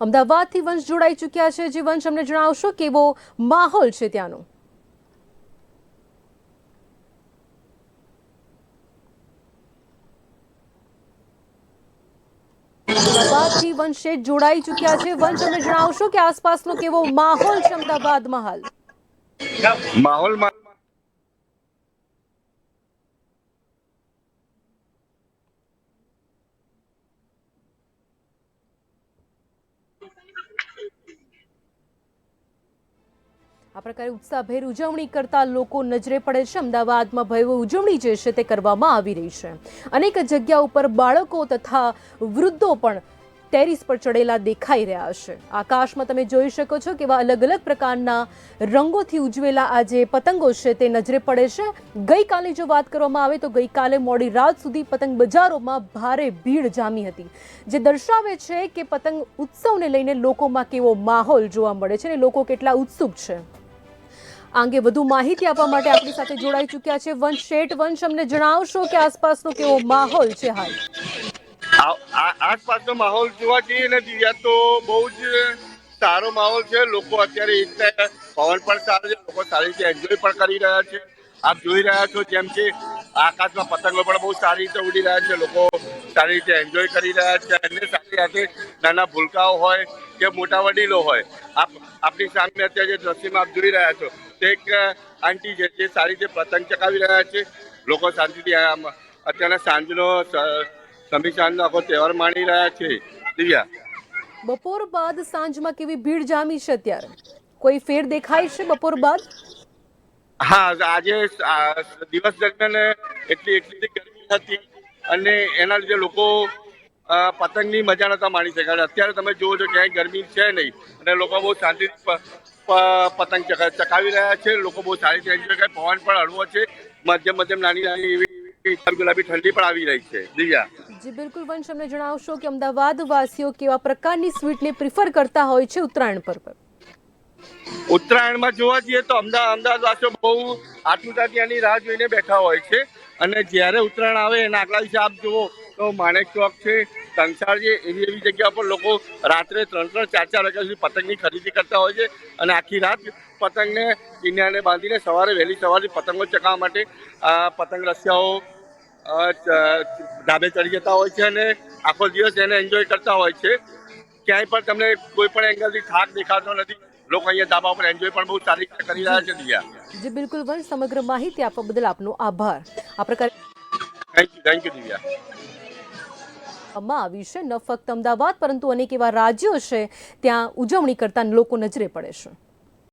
અમદાવાદથી વંશ જોડાઈ ચૂક્યા છે. જે વંશ, અમને જણાવશો કેવો માહોલ છે ત્યાંનો? અમદાવાદથી વંશ જોડાઈ ચૂક્યા છે. વંશ, અમને જણાવશો કે આસપાસનો કેવો માહોલ છે અમદાવાદમાં હાલ? માહોલમાં આ પ્રકારે ઉત્સાહભેર ઉજવણી કરતા લોકો નજરે પડે છે. અમદાવાદમાં ભવ્ય ઉજવણી જે છે તે કરવામાં આવી રહી છે. અનેક જગ્યા ઉપર બાળકો તથા વૃદ્ધો પણ ટેરિસ પર ચડેલા દેખાઈ રહ્યા છે. આકાશમાં તમે જોઈ શકો છો કે એવા અલગ અલગ પ્રકારના રંગોથી ઉજવેલા આ જે પતંગો છે તે નજરે પડે છે. ગઈકાલે જો વાત કરવામાં આવે તો ગઈકાલે મોડી રાત સુધી પતંગ બજારોમાં ભારે ભીડ જામી હતી. જે દર્શાવે છે કે પતંગ ઉત્સવને લઈને લોકોમાં કેવો માહોલ જોવા મળે છે અને લોકો કેટલા ઉત્સુક છે. આ અંગે વધુ માહિતી આપવા માટે આપણી સાથે જોડાઈ ચૂક્યા છે વંશ શેઠ. વંશ, અમને જણાવશો કે આસપાસનો કેવો માહોલ છે હાલ? આસપાસનો માહોલ જોવા જઈએ ને દિવ્યા, તો બહુ જ સારો માહોલ છે. લોકો અત્યારે એકતા પવન પણ સારો છે, લોકો સારી રીતે એન્જોય પણ કરી રહ્યા છે. આપ જોઈ રહ્યા છો જેમ કે આકાશમાં પતંગો પણ બહુ સારી રીતે ઉડી રહ્યા છે. લોકો સારી રીતે એન્જોય કરી રહ્યા છે. અને સાથે સાથે નાના ભૂલકાઓ હોય કે મોટા વડીલો હોય આપ આપની સામે અત્યારે જે દ્રશ્યમાં આપ જોઈ રહ્યા છો તે એક આંટી છે જે સારી રીતે પતંગ ચકાવી રહ્યા છે. લોકો શાંતિથી અત્યારના સાંજનો સ- સમી સાંજનો આખો તહેવાર માણી રહ્યા છે. દિવ્યા. બપોર બાદ સાંજમાં કેવી ભીડ જામી છે અત્યારે? કોઈ ફેર દેખાય છે બપોર બાદ? હા આજે દિવસ દરમિયાન એટલી એટલી ગરમી હતી અને એના લીધે લોકો પતંગની મજા નતા માણી શકાય. અત્યારે તમે જુઓ છો ક્યાંય ગરમી છે નહીં. અને લોકો બહુ પ- પતંગ ચકા- ચકાવી રહ્યા છે. લોકો બહુ સારી રીતે એન્જોય કરે. પવન પણ હળવો છે. મધ્યમ મધ્યમ નાની નાની એવી ગુલાબી ઠંડી પણ આવી રહી છે. દિવ્યા. જી બિલકુલ. વંશ અમને જણાવશો કે અમદાવાદ વાસીઓ કેવા પ્રકારની સ્વીટને પ્રિફર કરતા હોય છે ઉત્તરાયણ પર ઉત્તરાયણમાં જોવા જઈએ તો અમદાવાદ અમદાવાદ વાસીઓ બહુ આતુરતાથી આની રાહ જોઈને બેઠા હોય છે. અને જ્યારે ઉત્તરાયણ આવે એના આગલા દિવસે આપ જુઓ તો માણેક ચોક છે કંસાર છે એવી એવી જગ્યા પર લોકો રાત્રે ત્રણ ત્રણ ચાર ચાર વાગ્યા સુધી પતંગની ખરીદી કરતા હોય છે અને આખી રાત પતંગને કિન્યાને બાંધીને સવારે વહેલી સવારે પતંગો ચકાવવા માટે આ પતંગ રસિયાઓ ધાબે ચડી જતા હોય છે અને આખો દિવસ એને એન્જોય કરતા હોય છે. ક્યાંય પણ તમને કોઈ પણ એંગલથી થાક દેખાતો નથી. લોકો અહીંયા ધાબા પર એન્જોય પણ બહુ સારી રીતે કરી રહ્યા છે દિવ્યા જી બિલકુલ વંશ સમગ્ર માહિતી આપવા બદલ આપનો આભાર. આ પ્રકારે thank you thank you Divya કરવામાં આવી છે. ન ફક્ત અમદાવાદ, પરંતુ અનેક એવા રાજ્યો છે, ત્યાં ઉજવણી કરતા લોકો નજરે પડે છે.